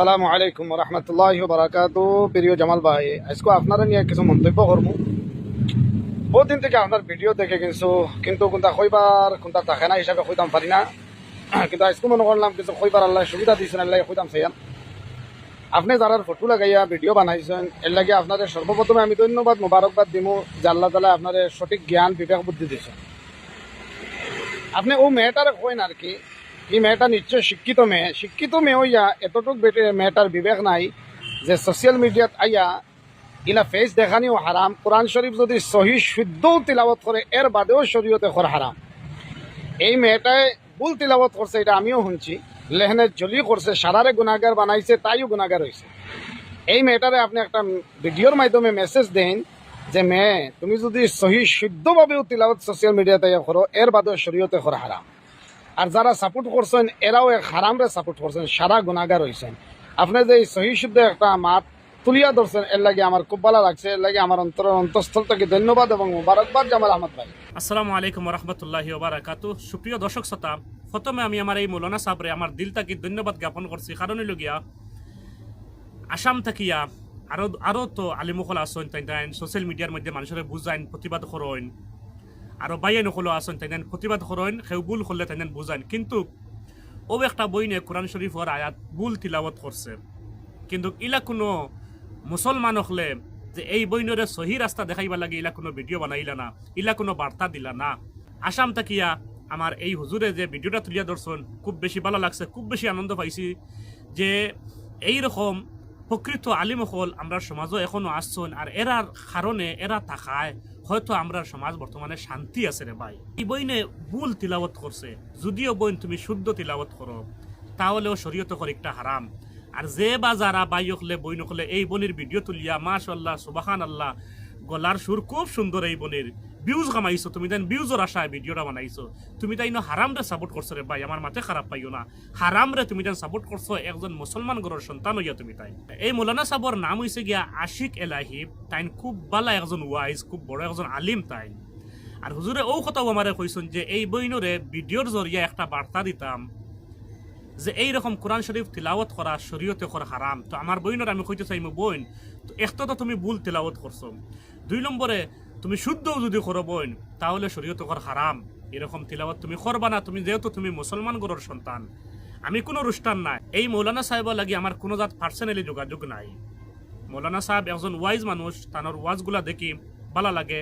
আসসালামু আলাইকুম রহমতুল্লাহ বারাকাত। প্রিয় জামাল ভাই, আজকে আপনারা নিয়ে কিছু মন্তব্য করব বহুদিন থেকে আপনার ভিডিও দেখে কিছু কিন্তু কোনটা কইবার কোনটা থাকে না হিসাবে কইতাম পারি না। কিন্তু আজকে মনে করলাম কিছু কইবার আল্লাহ সুবিধা দিয়েছেন, আল্লাহ কইতাম চাইয়ান। আপনি যারা ফটো লাগাইয়া ভিডিও বানাইছেন, এর লাগে আপনাদের সর্বপ্রথমে আমি ধন্যবাদ, মোবারকবাদ দিমু, যে আল্লাহ তালা আপনাদের সঠিক জ্ঞান, বিবেক, বুদ্ধি দিয়েছেন। আপনি ও মেয়েটারে কইন আর কি এই মেয়েটা নিশ্চয় শিক্ষিত মেয়ে। শিক্ষিত মেয়ে হইয়া এতটুক মেয়েটার বিবেক নাই যে সোশ্যাল মিডিয়াত আইয়া ইলা ফেস দেখানিও হারাম কোরআন শরীফ যদি সহি শুদ্ধও তিলাবত করে এর বাদেও শরীয়তে কর হারাম এই মেয়েটায় ভুল তিলাবত করছে এটা আমিও শুনছি। লেহনে জলি করছে সারারে গুণাগার বানাইছে, তাইও গুণাগার হয়েছে এই মেয়েটারে আপনি একটা ভিডিওর মাধ্যমে মেসেজ দেন যে, মেয়ে, তুমি যদি সহি শুদ্ধভাবেও তিলাবত সোশ্যাল মিডিয়াতে করো এর বাদেও শরীয়তে কর হারাম আর যারা সাপোর্ট করছেন, এরাও এক হারামরে সাপোর্ট করছেন, সারা গুণাগার হয়েছেন আপনি যে সহি শুদ্ধ একটা মাত তুলিয়া ধরছেন, এর লাগে আমার খুব ভালো লাগছে, এর লাগে আমার অন্তরের অন্তঃস্থল থেকে ধন্যবাদ এবং মোবারকবাদ জামাল আহমদ ভাই। আসসালামু আলাইকুম রহমতুল্লাহ ওবারাকাতু সুপ্রিয় দর্শক শ্রোতা, প্রথমে আমি আমার এই মৌলানা সাহরে আমার দিল তাকি ধন্যবাদ জ্ঞাপন করছি। কারণ হইল গিয়া, আসাম থাকিয়া আরও আরও তো আলিমুখল আসন সোশ্যাল মিডিয়ার মধ্যে মানুষের বুঝাইন, প্রতিবাদ করইন আরও বাইয়ে নকলো আসন তাই তাই প্রতিবাদ করইন সেও ভুল করলে তাই তাই কিন্তু ও একটা বই নিয়ে কোরআন শরীফর আয়াত ভুল তিলাবত করছে কিন্তু ইলা কোনো মুসলমান হলে যে এই বইনরে সহি রাস্তা দেখাইবা লাগে, ইলা কোনো ভিডিও বানাইলা না, ইলা কোনো বার্তা দিলা না। আসাম তাকিয়া আমার এই হুজুরে যে ভিডিওটা তুলিয়া ধরছেন খুব বেশি ভালো লাগছে, খুব বেশি আনন্দ পাইছি যে এই রকম প্রকৃত আলিমহল আমরা সমাজও এখনও আসছেন আর এরার কারণে এরা থাকায় হয়তো আমরা সমাজ বর্তমানে শান্তি আছে রে ভাই। এই বইনে ভুল তিলাবত করছে। যদিও বইন তুমি শুদ্ধ তিলাবত করো, তাহলেও শরীয়ত একটা হারাম। আর যে বা যারা বাই হলে বই নকলে এই বনির ভিডিও তুলিয়া মাশাল্লাহ সুবাহান আল্লাহ গলার সুর খুব সুন্দর এই বনির। ভিউজ কামাইছো, তুমি তাই ভিউজর আশায় ভিডিওটা বানাইছো। তুমি তাই হারাম রে সাপোর্ট করছ রে ভাই আমার মাথা খারাপ পাইও না। হারাম রে তুমি তাই সাপোর্ট করছ একজন মুসলমান ঘরের সন্তান হইয়া তুমি তাই। এই মৌলানা সাবর নাম হইছে গিয়া আশিক এলাহি। তাই খুব বালা একজন ওয়াইজ খুব বড় একজন আলিম তাই আর হুজুরে ও কথাও আমারে কইছেন যে, এই বইনরে ভিডিওর জরিয়া একটা বার্তা দিতাম যে, এই রকম কোরআন শরীফ তিলাওয়াত করা শরীয়তে করা হারাম তো আমার বইনের আমি কইতে চাই বইন তো একটা তো তুমি ভুল তিলাওয়াত করছ দুই নম্বরে তুমি শুদ্ধও যদি করো তাহলে শরীয়তে করা হারাম। এরকম তিলাওয়াত তুমি করবা না, তুমি যেহেতু তুমি মুসলমান গরর সন্তান। আমি কোনো রুষ্টান নাই। এই মৌলানা সাহেব লাগি আমার কোনো জাত পার্সোনালি যোগাযোগ নাই। মৌলানা সাহেব একজন ওয়াইজ মানুষ, তানোর ওয়াজগুলা দেখি ভালো লাগে।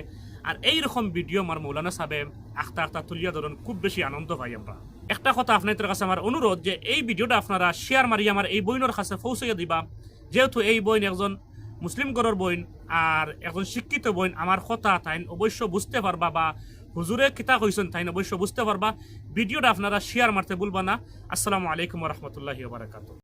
আর এই রকম ভিডিও আমার মৌলানা সাহেব আখতা আখতা তুলিয়া ধরুন, খুব বেশি আনন্দ পাই আমরা। একটা কথা আপনাদের কাছে আমার অনুরোধ যে, এই ভিডিওটা আপনারা শেয়ার মারি আমার এই বইনের কাছে পৌঁছাইয়া দিবা। যেহেতু এই বইন একজন মুসলিম গড়ের বইন আর এখন শিক্ষিত বইন আমার কথা তাইন অবশ্য বুঝতে পারবা বা হুজুরে কিতা কইছেন তাইন অবশ্য বুঝতে পারবা ভিডিওটা আপনারা শেয়ার মারতে ভুলবা না। আসসালামু আলাইকুম রহমতুল্লাহি